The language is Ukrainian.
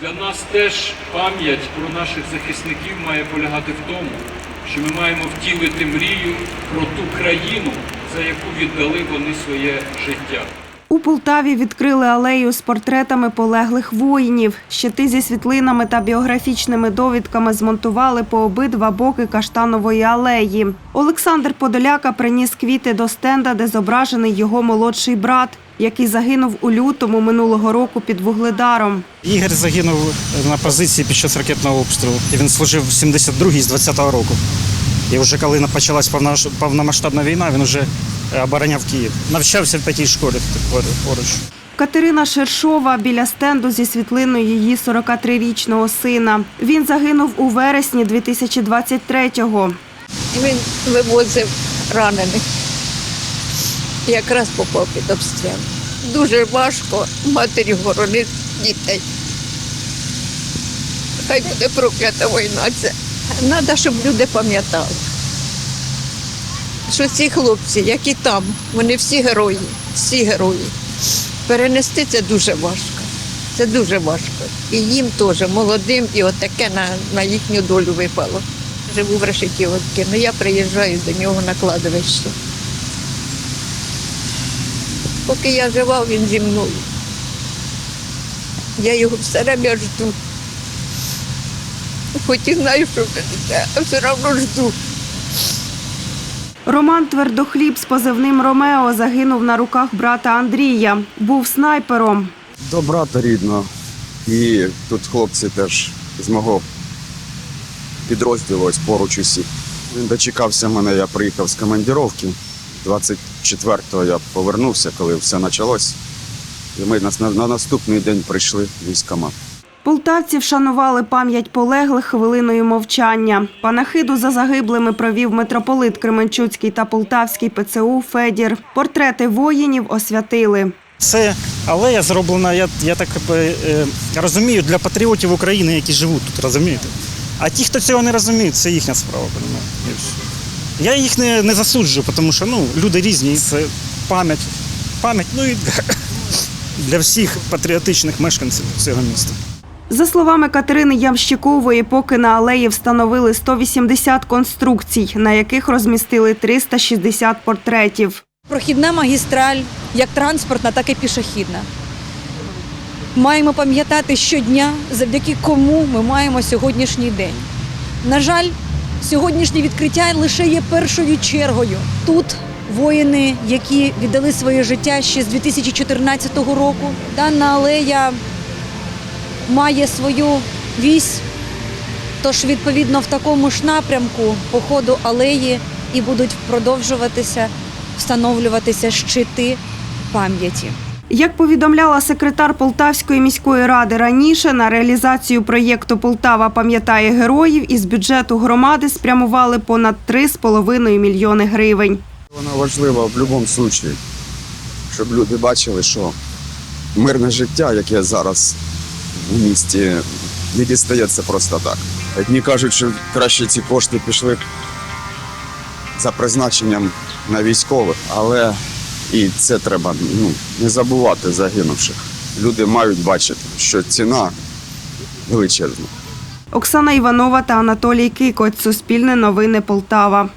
Для нас теж пам'ять про наших захисників має полягати в тому, що ми маємо втілити мрію про ту країну, за яку віддали вони своє життя. У Полтаві відкрили алею з портретами полеглих воїнів. Щити зі світлинами та біографічними довідками змонтували по обидва боки каштанової алеї. Олександр Подоляка приніс квіти до стенда, де зображений його молодший брат, який загинув у лютому минулого року під Вугледаром. Ігор загинув на позиції під час ракетного обстрілу. Він служив в 72-й з 20-го року. І вже коли почалась повномасштабна війна, він вже е, обороняв Київ. Навчався в п'ятій школі поруч. Катерина Шершова біля стенду зі світлиною її 43-річного сина. Він загинув у вересні 2023-го. Він вивозив ранених. Якраз попав під обстріл. Дуже важко матері хоронити дітей. Хай буде проклята війна ця. Треба, щоб люди пам'ятали, що ці хлопці, які там, вони всі герої, всі герої. Перенести це дуже важко. Це дуже важко. І їм теж, молодим, і отаке на, на їхню долю випало. Живу в Решетівці, але я приїжджаю до нього на кладовище. Поки я жива, він зі мною. Я його все время жду. Хоч і знаю, що це а все одно жду. Роман Твердохліб з позивним Ромео загинув на руках брата Андрія. Був снайпером. До брата рідно. І тут хлопці теж з мого підрозділу ось поруч усі. Він дочекався мене, я приїхав з командировки. 24-го я повернувся, коли все почалось. І ми на, на наступний день прийшли в військкомат. Полтавці вшанували пам'ять полеглих хвилиною мовчання. Панахиду за загиблими провів митрополит Кременчуцький та Полтавський ПЦУ Федір. Портрети воїнів освятили. Це алея зроблена, я, я так е, е, розумію, для патріотів України, які живуть тут, розумієте? А ті, хто цього не розуміє, це їхня справа, розумієте? Я їх не, не засуджую, тому що ну, люди різні, це пам'ять. Пам'ять, ну і для всіх патріотичних мешканців цього міста. За словами Катерини Ямщикової, поки на алеї встановили 180 конструкцій, на яких розмістили 360 портретів. Прохідна магістраль як транспортна, так і пішохідна. Маємо пам'ятати щодня, завдяки кому ми маємо сьогоднішній день. На жаль, сьогоднішнє відкриття лише є першою чергою. Тут воїни, які віддали своє життя ще з 2014 року. Дана алея має свою вісь, тож, відповідно, в такому ж напрямку по ходу алеї і будуть продовжуватися встановлюватися щити пам'яті. Як повідомляла секретар Полтавської міської ради раніше, на реалізацію проєкту Полтава пам'ятає героїв із бюджету громади спрямували понад 3,5 мільйони гривень. Воно важливо в будь-якому випадку, щоб люди бачили, що мирне життя, яке зараз в місті, не дістається просто так. Одні кажуть, що краще ці кошти пішли за призначенням на військових, але і це треба ну, не забувати загинувших. Люди мають бачити, що ціна величезна. Оксана Іванова та Анатолій Кикоць. Суспільне новини Полтава.